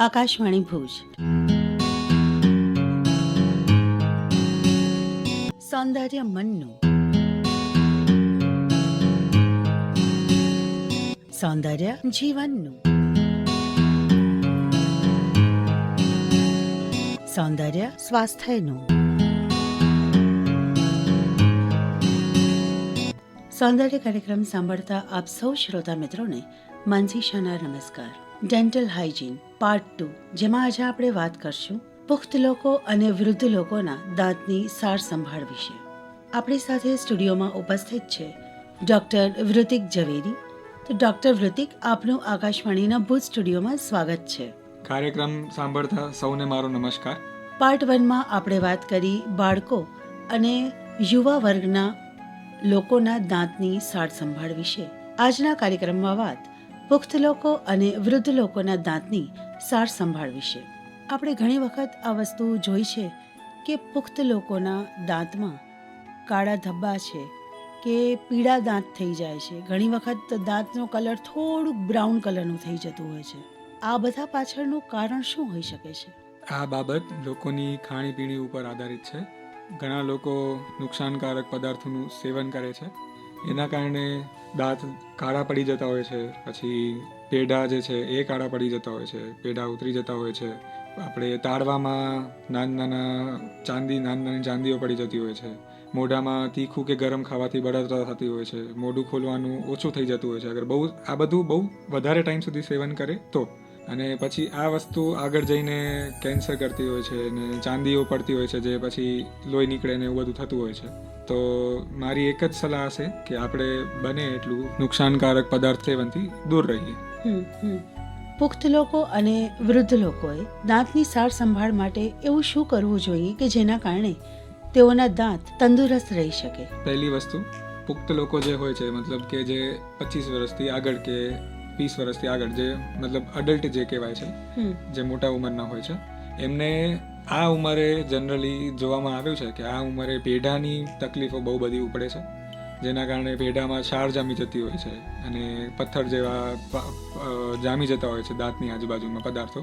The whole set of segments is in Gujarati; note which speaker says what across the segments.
Speaker 1: આકાશવાણી ભુજ. સૌંદર્ય મનનું. સૌંદર્ય જીવનનું. સૌંદર્ય સ્વાસ્થ્યનું. સૌંદર્ય કાર્યક્રમ સાંભળતા આપ સૌ શ્રોતા મિત્રોને માનસીશાના નમસ્કાર. ડેન્ટલ હાઇજીન પાર્ટ ટુ જેમાં આજે આપણે વાત કરશું પુખ્ત લોકો અને વૃદ્ધ લોકોના દાંતની સાર સંભાળ વિશે. આપણી સાથે સ્ટુડિયોમાં ઉપસ્થિત છે ડોક્ટર વૃતિક ઝવેરી. તો ડોક્ટર વૃતિક આપનું આકાશવાણીના ભૂત સ્ટુડિયોમાં સ્વાગત છે.
Speaker 2: કાર્યક્રમ સાંભળતા સૌને મારો નમસ્કાર.
Speaker 1: પાર્ટ વનમાં આપણે વાત કરી બાળકો અને યુવા વર્ગના લોકોના દાંતની સાર સંભાળ વિશે. આજના કાર્યક્રમમાં વાત પુખ્ત લોકો અને વૃદ્ધ લોકોના દાંતની સાર સંભાળ વિશે. આપણે ઘણી વખત આ વસ્તુ જોઈ છે કે પુખ્ત લોકોના દાંતમાં કાળા ધબ્બા છે કે પીળા દાંત થઈ જાય છે. ઘણી વખત દાંતનો કલર થોડુંક બ્રાઉન કલરનું થઈ જતું હોય છે. આ બધા પાછળનું કારણ શું હોઈ શકે છે?
Speaker 2: આ બાબત લોકોની ખાણીપીણી ઉપર આધારિત છે. ઘણા લોકો નુકસાનકારક પદાર્થોનું સેવન કરે છે. એના કારણે દાંત કાળા પડી જતા હોય છે, પછી પેઢા જે છે એ કાળા પડી જતા હોય છે પેઢા ઉતરી જતા હોય છે. આપણે તાળવામાં નાના નાના ચાંદી, નાની નાની ચાંદીઓ પડી જતી હોય છે. મોઢામાં તીખું કે ગરમ ખાવાથી બળતરા થતી હોય છે. મોઢું ખોલવાનું ઓછું થઈ જતું હોય છે. અગર બહુ, આ બધું બહુ વધારે ટાઈમ સુધી સેવન કરે તો. અને પછી આ વસ્તુ આગળ જઈને કેન્સર કરતી હોય છે અને ચાંદીઓ પડતી હોય છે જે પછી લોહી નીકળે ને એવું બધું થતું હોય છે. તો મારી એક જ સલાહ હશે કે આપણે બને એટલું નુકસાનકારક પદાર્થ સેવનથી દૂર રહીએ.
Speaker 1: પુખ્ત લોકો અને વૃદ્ધ લોકોએ દાંતની સાર સંભાળ માટે એવું શું કરવું જોઈએ કે જેના કારણે તેઓના દાંત તંદુરસ્ત રહી શકે?
Speaker 2: પહેલી વસ્તુ પુખ્ત લોકો જે હોય છે મતલબ કે જે પચીસ વર્ષથી આગળ કે વીસ વર્ષથી આગળ જે મતલબ અડલ્ટ જે કહેવાય છે જે મોટા ઉંમરના હોય છે એમને આ ઉંમરે જનરલી જોવામાં આવ્યું છે કે આ ઉંમરે પેઢાની તકલીફો બહુ બધી ઉપડે છે જેના કારણે પેઢામાં શાર જામી જતી હોય છે અને પથ્થર જેવા જામી જતા હોય છે દાંતની આજુબાજુમાં પદાર્થો.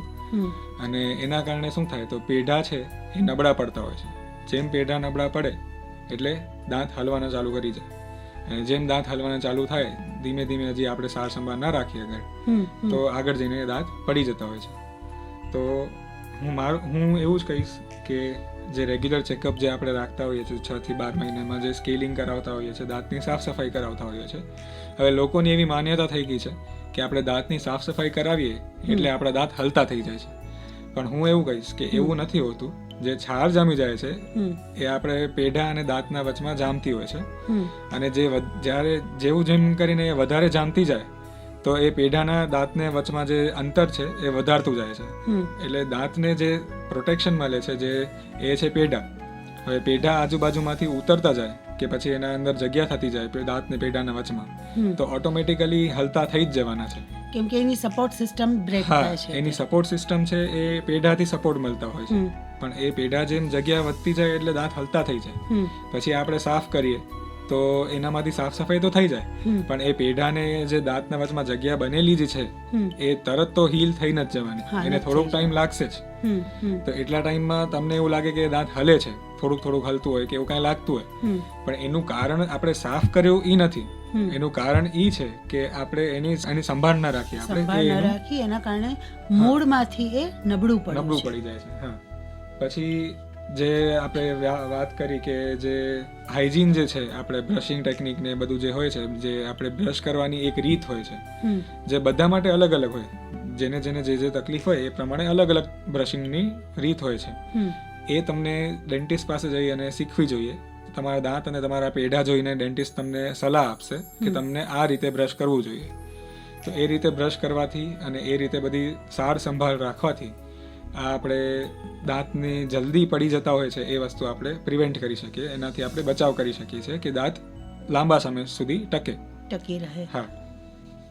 Speaker 2: અને એના કારણે શું થાય તો પેઢા છે એ નબળા પડતા હોય છે. જેમ પેઢા નબળા પડે એટલે દાંત હલવાના ચાલુ કરી જાય અને જેમ દાંત હલવાના ચાલુ થાય ધીમે ધીમે હજી આપણે સાર સંભાળ ના રાખીએ આગળ.
Speaker 1: હમ.
Speaker 2: તો આગળ જઈને દાંત પડી જતા હોય છે. તો હું મારું હું એવું જ કહીશ કે જે રેગ્યુલર ચેકઅપ જે આપણે રાખતા હોઈએ છીએ છ થી બાર મહિનામાં જે સ્કેલિંગ કરાવતા હોઈએ છીએ દાંતની સાફ સફાઈ કરાવતા હોઈએ છીએ. હવે લોકોની એવી માન્યતા થઈ ગઈ છે કે આપણે દાંતની સાફ સફાઈ કરાવીએ એટલે આપણા દાંત હલતા થઈ જાય છે. પણ હું એવું કહીશ કે એવું નથી હોતું જે છાર જામી જાય છે એ આપણે પેઢા અને દાંતના વચમાં જામતી હોય છે. અને જે જ્યારે જેવું જેમ કરીને એ વધારે જામતી જાય તો એ પેઢાના દાંતને વચમાં જે અંતર છે એ વધારતું જાય છે. એટલે દાંતને જે પ્રોટેક્શન મળે છે જે એ છે પેઢા. હવે પેઢા આજુબાજુમાંથી ઉતરતા જાય કે પછી એના અંદર જગ્યા થતી જાય દાંતને પેઢાના વચમાં તો ઓટોમેટિકલી હલતા થઈ જ જવાના છે.
Speaker 1: કેમ કે એની સપોર્ટ સિસ્ટમ બ્રેક થાય છે
Speaker 2: એની સપોર્ટ સિસ્ટમ છે એ પેઢાથી સપોર્ટ મળતા હોય છે. પણ એ પેઢા જેમ જગ્યા વધતી જાય એટલે દાંત હલતા થઈ જાય. પછી આપણે સાફ કરીએ તો એનામાંથી સાફ સફાઈ તો થઈ જાય. પણ એ પેઢાને જે દાંતના વચમાં જગ્યા બનેલી જ છે એ તરત તો હીલ થઈને જ જવાની. એને થોડોક ટાઈમ લાગશે જ. તો એટલા ટાઈમમાં તમને એવું લાગે કે દાંત હલે છે થોડુંક થોડુંક હલતું હોય કે એવું કાંઈ લાગતું હોય. પણ એનું કારણ આપણે સાફ કર્યું એ નથી. એનું કારણ એ છે કે આપણે એની એની સંભાળ ના રાખીએ આપણે
Speaker 1: સંભાળ
Speaker 2: કે
Speaker 1: રાખી એના કારણે મૂળમાંથી એ નબળું પડે
Speaker 2: નબળું પડી જાય છે હા. પછી જે આપણે વાત કરી કે જે હાઇજીન જે છે આપણે બ્રશિંગ ટેકનિક ને બધું જે હોય છે જે આપણે બ્રશ કરવાની એક રીત હોય છે જે બધા માટે અલગ અલગ હોય. જેને જેને જે જે તકલીફ હોય એ પ્રમાણે અલગ અલગ બ્રશિંગની રીત હોય છે. એ તમને ડેન્ટિસ્ટ પાસે જઈ અને શીખવી જોઈએ. તમારા દાંત અને તમારા પેઢા જોઈને ડેન્ટિસ્ટ તમને સલાહ આપશે કે તમને આ રીતે બ્રશ કરવું જોઈએ. તો એ રીતે બ્રશ કરવાથી અને એ રીતે બધી સાર સંભાળ રાખવાથી આ આપણે દાંતને જલ્દી પડી જતા હોય છે એ વસ્તુ આપણે પ્રિવેન્ટ કરી શકીએ. એનાથી આપણે બચાવ કરી શકીએ છીએ કે દાંત લાંબા સમય સુધી ટકે.
Speaker 1: ટકી રહે.
Speaker 2: હા.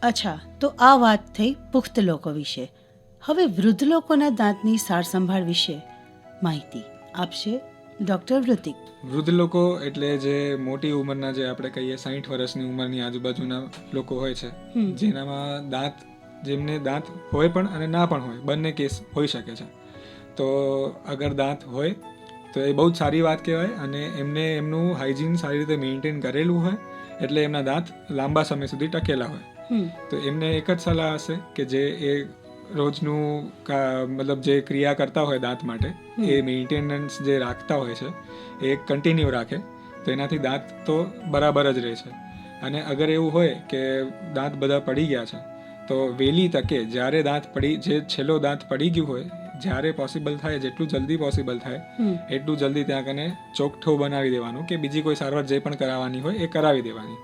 Speaker 1: અચ્છા તો આ વાત થઈ પુખ્ત લોકો વિશે. હવે વૃદ્ધ લોકોના દાંતની સાર સંભાળ વિશે માહિતી આપશે ડોક્ટર વૃતિક
Speaker 2: વૃદ્ધ લોકો એટલે જે મોટી ઉંમરના જે આપણે કહીએ સાઠ વર્ષની ઉંમરની આજુબાજુના લોકો હોય છે જેનામાં દાંત જેમને દાંત હોય પણ અને ના પણ હોય બંને કેસ હોઈ શકે છે. તો અગર દાંત હોય તો એ બહુ જ સારી વાત કહેવાય અને એમને એમનું હાઇજીન સારી રીતે મેન્ટેન કરેલું હોય એટલે એમના દાંત લાંબા સમય સુધી ટકેલા હોય. તો એમને એક જ સલાહ હશે કે જે એ રોજનું મતલબ જે ક્રિયા કરતા હોય દાંત માટે એ મેન્ટેનન્સ જે રાખતા હોય છે એ કન્ટિન્યુ રાખે. તો એનાથી દાંત તો બરાબર જ રહે છે. અને અગર એવું હોય કે દાંત બધા પડી ગયા છે તો વહેલી તકે જ્યારે દાંત પડી જે છેલ્લો દાંત પડી ગયું હોય જ્યારે પોસિબલ થાય જેટલું જલ્દી પોસિબલ થાય એટલું જલ્દી ત્યાં કને ચોકઠો બનાવી દેવાનું કે બીજી કોઈ સારવાર જે પણ કરાવવાની હોય એ કરાવી દેવાની.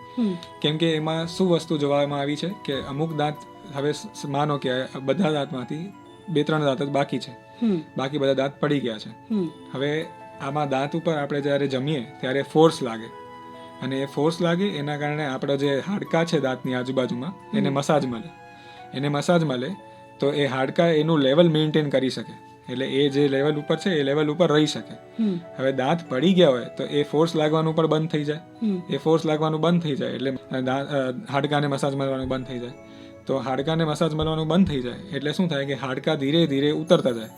Speaker 2: કેમ કે એમાં શું વસ્તુ જોવામાં આવી છે કે અમુક દાંત હવે માનો કે બધા દાંતમાંથી બે ત્રણ દાંત જ બાકી છે. બાકી બધા દાંત પડી ગયા છે. હવે આમાં દાંત ઉપર આપણે જ્યારે જમીએ ત્યારે ફોર્સ લાગે. અને એ ફોર્સ લાગે એના કારણે આપણો જે હાડકા છે દાંતની આજુબાજુમાં એને મસાજ મળે. એને મસાજ મળે તો એ હાડકા એનું લેવલ મેન્ટેન કરી શકે. એટલે એ જે લેવલ ઉપર છે એ લેવલ ઉપર રહી શકે. હવે દાંત પડી ગયા હોય તો એ ફોર્સ લાગવાનું પણ બંધ થઈ જાય. એ ફોર્સ લાગવાનું બંધ થઈ જાય એટલે હાડકાને મસાજ મળવાનું બંધ થઈ જાય. તો હાડકાને મસાજ મળવાનું બંધ થઈ જાય એટલે શું થાય કે હાડકા ધીરે ધીરે ઉતરતા જાય.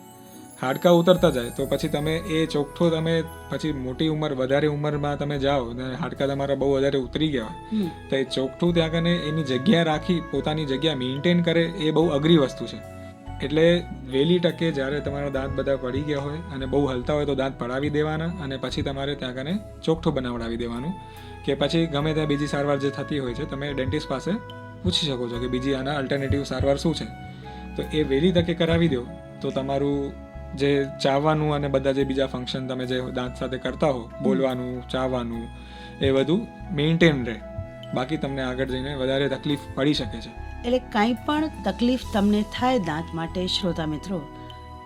Speaker 2: હાડકા ઉતરતા જાય તો પછી તમે એ ચોખ્ઠો તમે પછી મોટી ઉંમર વધારે ઉંમરમાં તમે જાઓ ને હાડકા તમારા બહુ વધારે ઉતરી ગયા હોય તો એ ચોખ્ઠું ત્યાં કને એની જગ્યા રાખી પોતાની જગ્યા મેન્ટેન કરે એ બહુ અઘરી વસ્તુ છે. એટલે વહેલી ટકે જ્યારે તમારા દાંત બધા પડી ગયા હોય અને બહુ હલતા હોય તો દાંત પડાવી દેવાના અને પછી તમારે ત્યાં કને ચોખ્ઠું બનાવડાવી દેવાનું. કે પછી ગમે ત્યાં બીજી સારવાર જે થતી હોય છે તમે ડેન્ટિસ્ટ પાસે પૂછી શકો છો કે બીજી આના અલ્ટરનેટિવ સારવાર શું છે. તો એ વહેલી તકે કરાવી દો તો તમારું જે ચાવવાનું અને બધા જે બીજા ફંક્શન તમે જે દાંત સાથે કરતા હો બોલવાનું ચાવવાનું એ બધું મેન્ટેન રહે. બાકી તમને આગળ જઈને વધારે તકલીફ પડી શકે છે.
Speaker 1: એટલે કાંઈ પણ તકલીફ તમને થાય દાંત માટે શ્રોતા મિત્રો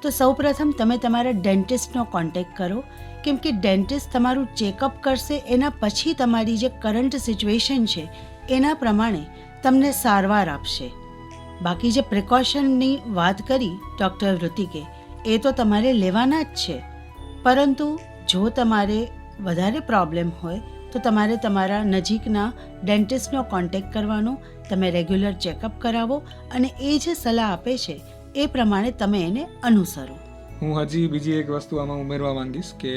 Speaker 1: તો સૌપ્રથમ તમે તમારા ડેન્ટિસ્ટનો કોન્ટેક્ટ કરો. કેમ કે ડેન્ટિસ્ટ તમારું ચેકઅપ કરશે એના પછી તમારી જે કરંટ સિચ્યુએશન છે એના પ્રમાણે તમને સારવાર આપશે. બાકી જે પ્રિકોશનની વાત કરી ડૉક્ટર વૃતિકે એ તો તમારે લેવાના જ છે. પરંતુ જો તમારે વધારે પ્રોબ્લેમ હોય તો તમારે તમારા નજીકના ડેન્ટિસ્ટનો કોન્ટેક્ટ કરવાનો તમે રેગ્યુલર ચેકઅપ કરાવો અને એ જે સલાહ આપે છે એ પ્રમાણે તમે એને અનુસરો.
Speaker 2: હું હજી બીજી એક વસ્તુ આમાં ઉમેરવા માંગીશ કે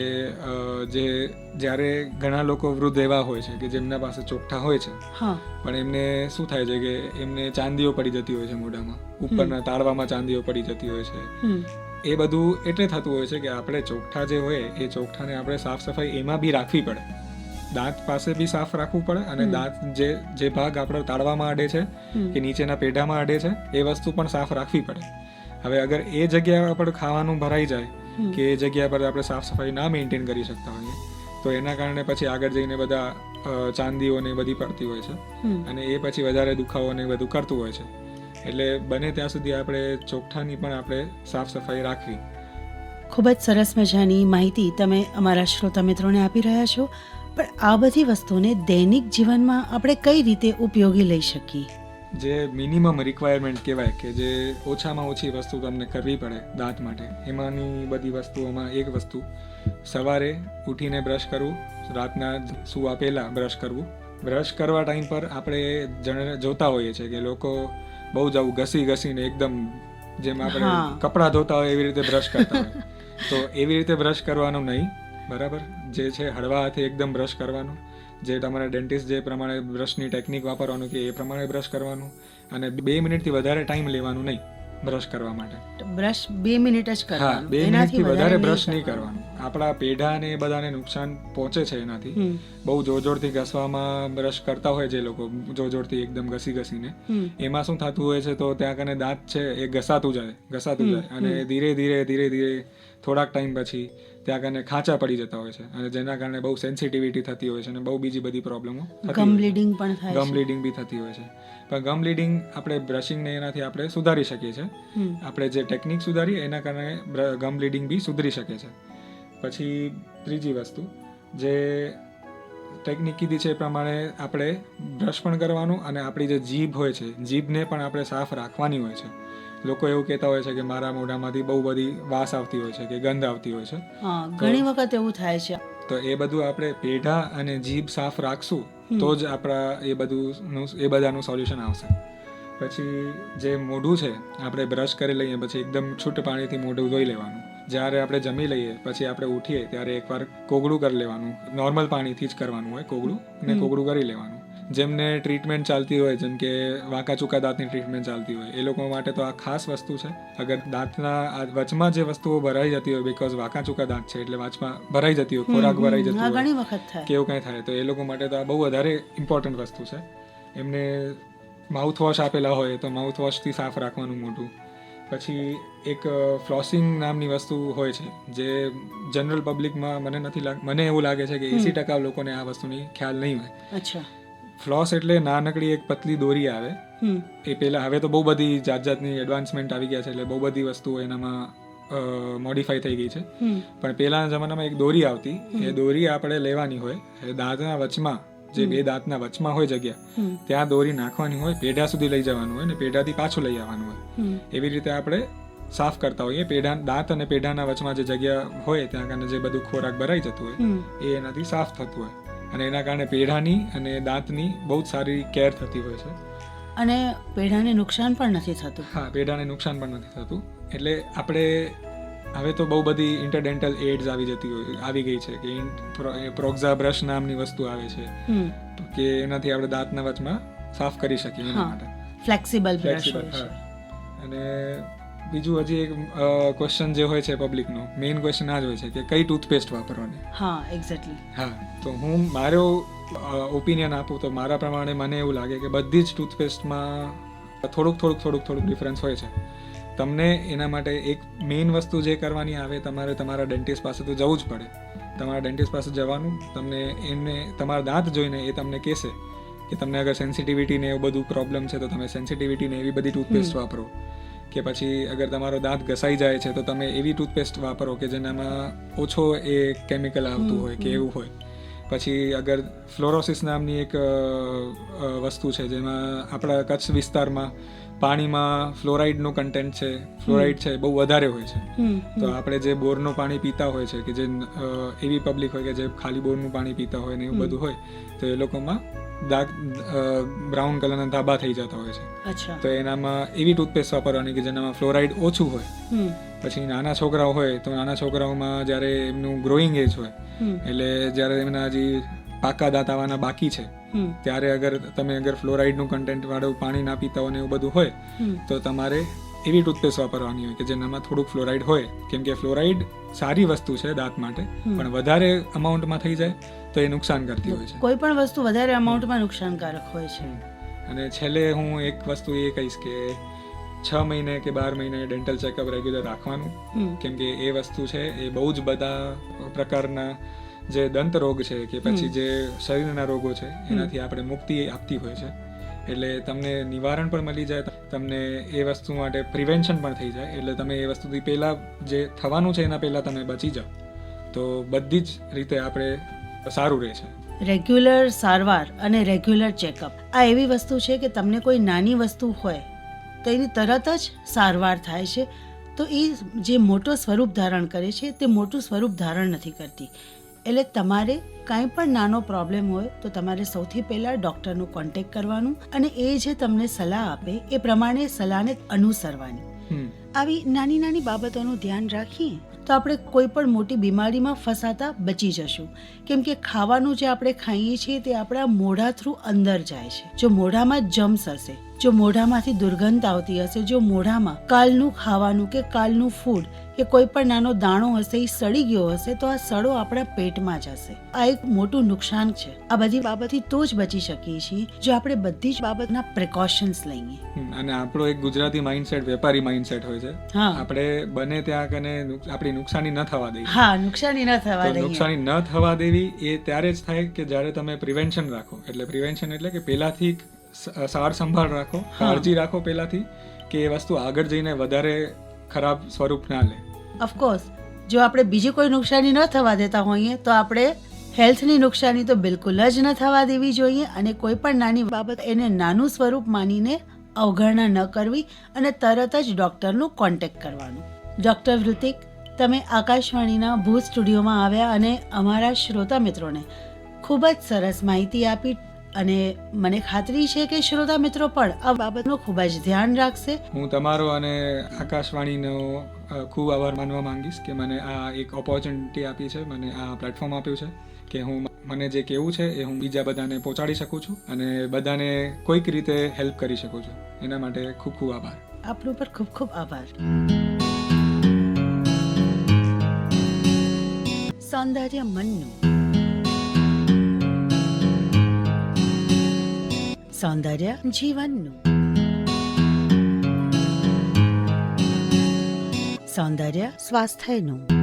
Speaker 2: જે જ્યારે ઘણા લોકો વૃદ્ધ એવા હોય છે કે જેમના પાસે ચોખ્ઠા હોય છે
Speaker 1: હા.
Speaker 2: પણ એમને શું થાય છે કે એમને ચાંદીઓ પડી જતી હોય છે મોઢામાં ઉપરના તાળવામાં ચાંદીઓ પડી જતી હોય છે. એ બધું એટલે થતું હોય છે કે આપણે ચોખ્ઠા જે હોય એ ચોખ્ઠાને આપણે સાફ સફાઈ એમાં બી રાખવી પડે. દાંત પાસે બી સાફ રાખવું પડે અને દાંત જે જે ભાગ આપણો તાળવામાં અડે છે કે નીચેના પેઢામાં અડે છે એ વસ્તુ પણ સાફ રાખવી પડે. હવે અગર એ જગ્યા પર ખાવાનું ભરાઈ જાય કે એ જગ્યા પર આપણે સાફ સફાઈ ના મેન્ટેન કરી શકતા હોઈએ તો એના કારણે પછી આગળ જઈને બધા ચાંદીઓને ચાંદીઓ ને એ બધી પડતી હોય છે અને એ પછી વધારે દુખાવો ને બધું કરતું હોય છે. એટલે બને ત્યાં સુધી આપણે ચોકઠાની પણ આપણે સાફ સફાઈ રાખવી.
Speaker 1: ખૂબ જ સરસ મજાની માહિતી તમે અમારા શ્રોતા મિત્રોને આપી રહ્યા છો પણ આ બધી વસ્તુને દૈનિક જીવનમાં આપણે કઈ રીતે ઉપયોગી લઈ શકીએ?
Speaker 2: જે મિનિમમ રિક્વાયરમેન્ટ કહેવાય કે જે ઓછામાં ઓછી વસ્તુ તમને કરવી પડે દાંત માટે એમાંની બધી વસ્તુઓમાં એક વસ્તુ સવારે ઉઠીને બ્રશ કરવું રાતના સૂવા પહેલાં બ્રશ કરવું. બ્રશ કરવા ટાઈમ પર આપણે જણ જોતા હોઈએ છીએ કે લોકો બહુ જ આવું ઘસી ઘસીને એકદમ જેમ આપણે કપડાં ધોતા હોય એવી રીતે બ્રશ કરતા હોય. તો એવી રીતે બ્રશ કરવાનું નહીં બરાબર? જે છે હળવા હાથે એકદમ બ્રશ કરવાનું. જે તમારા ડેન્ટિસ્ટ જે પ્રમાણે બ્રશની ટેકનિક વાપરવાનું કે એ પ્રમાણે બ્રશ કરવાનું. અને બે મિનિટથી વધારે ટાઈમ લેવાનું નહીં. બ્રશ કરવા માટે.
Speaker 1: બ્રશ બે મિનિટ જ કરવાનું.
Speaker 2: બે મિનિટથી વધારે બ્રશ નહીં કરવાનું. આપણા પેઢા ને એ બધાને નુકસાન પહોંચે છે એનાથી. બહુ જોરજોરથી ઘસવામાં બ્રશ કરતા હોય જે લોકો જોરજોરથી એકદમ ઘસી ઘસીને. એમાં શું થતું હોય છે તો ત્યાં કને દાંત છે એ ઘસાતું જાય ઘસાતું જાય. અને ધીરે ધીરે ધીરે ધીરે થોડાક ટાઈમ પછી ત્યાં કને ખાંચા પડી જતા હોય છે અને જેના કારણે બહુ સેન્સિટિવિટી થતી હોય છે અને બહુ બીજી બધી પ્રોબ્લેમો
Speaker 1: ગમ બ્લીડિંગ પણ થાય
Speaker 2: ગમ બ્લીડિંગ બી થતી હોય છે. પણ ગમ બ્લીડિંગ આપણે બ્રશિંગ ને એનાથી આપણે સુધારી શકીએ છીએ. આપણે જે ટેકનિક સુધારી એના કારણે ગમ બ્લીડિંગ બી સુધરી શકે છે. પછી ત્રીજી વસ્તુ જે ટેકનિક કીધી છે એ પ્રમાણે આપણે બ્રશ પણ કરવાનું અને આપણી જે જીભ હોય છે જીભને પણ આપણે સાફ રાખવાની હોય છે. લોકો એવું કહેતા હોય છે કે મારા મોઢામાંથી બહુ બધી વાસ આવતી હોય છે કે ગંધ આવતી હોય છે.
Speaker 1: ઘણી વખત એવું થાય છે.
Speaker 2: તો એ બધું આપણે પેઢા અને જીભ સાફ રાખશું તો જ આપણા એ બધું એ બધાનું સોલ્યુશન આવશે. પછી જે મોઢું છે આપણે બ્રશ કરી લઈએ પછી એકદમ છૂટ પાણીથી મોઢું ધોઈ લેવાનું. જ્યારે આપણે જમી લઈએ પછી આપણે ઉઠીએ ત્યારે એકવાર કોગળું કરી લેવાનું. નોર્મલ પાણીથી જ કરવાનું હોય કોગળું અને કોગળું કરી લેવાનું. જેમને ટ્રીટમેન્ટ ચાલતી હોય જેમ કે વાંકા ચૂકા દાંતની ટ્રીટમેન્ટ ચાલતી હોય એ લોકો માટે તો આ ખાસ વસ્તુ છે. અગર દાંતના આ વચમાં જે વસ્તુઓ ભરાઈ જતી હોય બીકોઝ વાંકા ચૂકા દાંત છે એટલે વચમાં ભરાઈ જતી હોય ખોરાક ભરાઈ જતી હોય
Speaker 1: ઘણી વખત થાય.
Speaker 2: કે એવું કંઈ થાય તો એ લોકો માટે તો આ બહુ વધારે ઇમ્પોર્ટન્ટ વસ્તુ છે. એમને માઉથ વોશ આપેલા હોય તો માઉથ વોશથી સાફ રાખવાનું મોઢું પછી એક ફ્લોસિંગ નામની વસ્તુ હોય છે જે જનરલ પબ્લિકમાં મને નથી લાગ મને એવું લાગે છે કે એસી ટકા લોકોને આ વસ્તુની ખ્યાલ નહીં હોય.
Speaker 1: અચ્છા.
Speaker 2: ફ્લોસ એટલે નાનકડી એક પતલી દોરી આવે. એ પહેલાં હવે તો બહુ બધી જાત જાતની એડવાન્સમેન્ટ આવી ગયા છે એટલે બહુ બધી વસ્તુઓ એનામાં મોડિફાઈ થઈ ગઈ છે. પણ પહેલાના જમાનામાં એક દોરી આવતી. એ દોરી આપણે લેવાની હોય. એ દાંતના વચમાં જે બે દાંતના વચમાં હોય જગ્યા ત્યાં દોરી નાખવાની હોય પેઢા સુધી લઈ જવાનું હોય ને પેઢાથી પાછું લઈ આવવાનું હોય. એવી રીતે આપણે સાફ કરતા હોઈએ. પેઢા દાંત અને પેઢાના વચમાં જે જગ્યા હોય ત્યાં કારણે જે બધું ખોરાક ભરાઈ જતું હોય એ એનાથી સાફ થતું હોય. અને એના કારણે પેઢાની અને દાંતની બહુ જ સારી કેર થતી હોય છે.
Speaker 1: અને પેઢાને નુકસાન પણ નથી થતું.
Speaker 2: હા પેઢાને નુકસાન પણ નથી થતું. એટલે આપણે હવે તો બહુ બધી ઇન્ટરડેન્ટલ એડ્સ આવી જતી હોય આવી ગઈ છે કે પ્રોક્ઝા બ્રશ નામની વસ્તુ આવે છે. કે એનાથી આપણે દાંતના વચમાં સાફ કરી શકીએ એના. માટે.
Speaker 1: Flexible brush.
Speaker 2: અને બીજું હજી એક ક્વેશ્ચન જે હોય છે પબ્લિકનો મેઇન ક્વેશ્ચન આ જ હોય છે કે કઈ ટૂથપેસ્ટ વાપરવાની?
Speaker 1: હા એક્ઝેક્ટલી
Speaker 2: હા તો હું મારો ઓપિનિયન આપું તો મારા પ્રમાણે મને એવું લાગે કે બધી જ ટૂથપેસ્ટમાં થોડુંક થોડુંક થોડુંક થોડુંક ડિફરન્સ હોય છે. તમને એના માટે એક મેઇન વસ્તુ જે કરવાની આવે તમારે તમારા ડેન્ટિસ્ટ પાસે તો જવું જ પડે. તમારા ડેન્ટિસ્ટ પાસે જવાનું તમને એમને તમારા દાંત જોઈને એ તમને કહેશે કે તમને અગર સેન્સિટિવિટી ને એવું બધું પ્રોબ્લેમ છે તો તમે સેન્સિટિવિટી ને એવી બધી ટૂથપેસ્ટ વાપરો. કે પછી અગર તમારો દાંત ઘસાઈ જાય છે તો તમે એવી ટૂથપેસ્ટ વાપરો કે જેનામાં ઓછો એ કેમિકલ આવતું હોય કે એવું હોય. પછી અગર ફ્લોરોસિસ નામની એક વસ્તુ છે જેમાં આપણા કચ્છ વિસ્તારમાં પાણીમાં ફ્લોરાઇડનું કન્ટેન્ટ છે ફ્લોરાઇડ છે બહુ વધારે હોય છે. તો આપણે જે બોરનું પાણી પીતા હોય છે કે જે એવી પબ્લિક હોય કે જે ખાલી બોરનું પાણી પીતા હોય ને એવું બધું હોય તો એ લોકોમાં ડાર્ક બ્રાઉન કલરના ધાબા થઈ જતા હોય છે.
Speaker 1: અચ્છા.
Speaker 2: તો એનામાં એવી ટૂથપેસ્ટ વાપરવાની કે જેનામાં ફ્લોરાઇડ ઓછું હોય. પછી નાના છોકરાઓ હોય તો નાના છોકરાઓમાં જ્યારે એમનું ગ્રોઈંગ એજ હોય એટલે જ્યારે એમના હજી પાકા દાંત આવવાના બાકી છે ત્યારે અગર તમે અગર ફ્લોરાઇડનું કન્ટેન્ટ વાળું પાણી ના પીતા હોય ને એવું બધું હોય તો તમારે એવી ટૂથપેસ્ટ વાપરવાની હોય કે જેનામાં થોડુંક ફ્લોરાઇડ હોય. કેમ કે ફ્લોરાઇડ સારી વસ્તુ છે દાંત માટે પણ વધારે અમાઉન્ટમાં થઈ જાય તો એ નુકસાન કરતી હોય છે.
Speaker 1: કોઈ પણ વસ્તુ વધારે અમાઉન્ટમાં નુકસાનકારક હોય છે.
Speaker 2: અને છેલ્લે હું એક વસ્તુ એ કહીશ કે છ મહિને કે બાર મહિને ડેન્ટલ ચેકઅપ રેગ્યુલર રાખવાનું. કેમ કે એ વસ્તુ છે એ બહુ જ બધા પ્રકારના જે દંત રોગ છે કે પછી જે શરીરના રોગો છે એનાથી આપણે મુક્તિ આપતી હોય છે. એટલે તમને નિવારણ પણ મળી જાય તમને એ વસ્તુ માટે પ્રિવેન્શન પણ થઈ જાય. એટલે તમે એ વસ્તુથી પહેલાં જે થવાનું છે એના પહેલાં તમે બચી જાઓ. તો બધી જ રીતે આપણે સારું રહે છે.
Speaker 1: રેગ્યુલર સારવાર અને રેગ્યુલર ચેકઅપ. આ એવી વસ્તુ છે કે તમને કોઈ નાની વસ્તુ હોય તો એની તરત જ સારવાર થાય છે. તો એ જે મોટો સ્વરૂપ ધારણ કરે છે તે મોટું સ્વરૂપ ધારણ નથી કરતી. એટલે તમારે કાંઈ પણ નાનો પ્રોબ્લેમ હોય તો તમારે સૌથી પહેલાં ડૉક્ટરનું કોન્ટેક કરવાનું અને એ જે તમને સલાહ આપે એ પ્રમાણે સલાહને અનુસરવાની. આવી નાની નાની બાબતોનું ધ્યાન રાખીએ તો આપણે કોઈ પણ મોટી બીમારીમાં ફસાતા બચી જશું. કેમ કે ખાવાનું જે આપણે ખાઈએ છીએ તે આપણા મોઢા થ્રુ અંદર જાય છે. જો મોઢામાં જમ્સ હશે જો મોઢામાંથી દુર્ગંધ આવતી હશે જો મોઢામાં કાલનું ખાવાનું કે કાલનું ફૂડ કે કોઈ પણ નાનો દાણો હશે એ સડી ગયો હશે તો આ સડો આપણા પેટમાં જશે આ એક મોટું નુકસાન છે. આ બધી બાબતથી તો જ બચી શકીએ છીએ જો આપણે બધી જ બાબતના પ્રિકોશન્સ લઈએ.
Speaker 2: અને આપણો એક ગુજરાતી માઇન્ડસેટ વેપારી માઇન્ડસેટ હોય છે. આપણે બને ત્યાં કને આપણી નુકસાની ન થવા દેવી
Speaker 1: હા નુકસાની ન થવા દેવી
Speaker 2: નુકસાની ન થવા દેવી એ ત્યારે જ થાય કે જ્યારે તમે પ્રિવેન્શન રાખો. એટલે પ્રિવેન્શન એટલે કે પહેલાથી સાર સંભાળ રાખો કાળજી રાખો પહેલાથી કે એ વસ્તુ આગળ જઈને વધારે ખરાબ સ્વરૂપ ના લે.
Speaker 1: ઓફકોર્સ જો આપણે બીજી કોઈ નુકસાની ન થવા દેતા હોઈએ તો આપણે હેલ્થની નુકસાની તો બિલકુલ જ ન થવા દેવી જોઈએ અને કોઈ પણ નાની બાબત એને નાનું સ્વરૂપ માનીને અવગણના ન કરવી અને તરત જ ડૉક્ટરનું કોન્ટેક્ટ કરવાનું. ડૉક્ટર વૃતિક તમે આકાશવાણીના ભૂત સ્ટુડિયોમાં આવ્યા અને અમારા શ્રોતા મિત્રોને ખૂબ જ સરસ માહિતી આપી અને મને ખાતરી છે કે શ્રોતા મિત્રો પણ આ બાબતનું ખૂબ જ ધ્યાન રાખશે.
Speaker 2: હું તમારો અને આકાશવાણીનો ખૂબ આભાર માનવા માંગીશ કે મને આ એક ઓપોર્ચ્યુનિટી આપી છે મને આ પ્લેટફોર્મ આપ્યું છે કે હું મને જે કેવું છે એ હું બીજા બધાને પહોંચાડી શકું છું અને બધાને કોઈક રીતે હેલ્પ કરી શકું છું. એના માટે ખૂબ ખૂબ આભાર.
Speaker 1: આપનો પર ખૂબ ખૂબ આભાર. સૌંદર્ય મનનું સૌંદર્ય જીવનનું સૌંદર્ય સ્વાસ્થ્યનું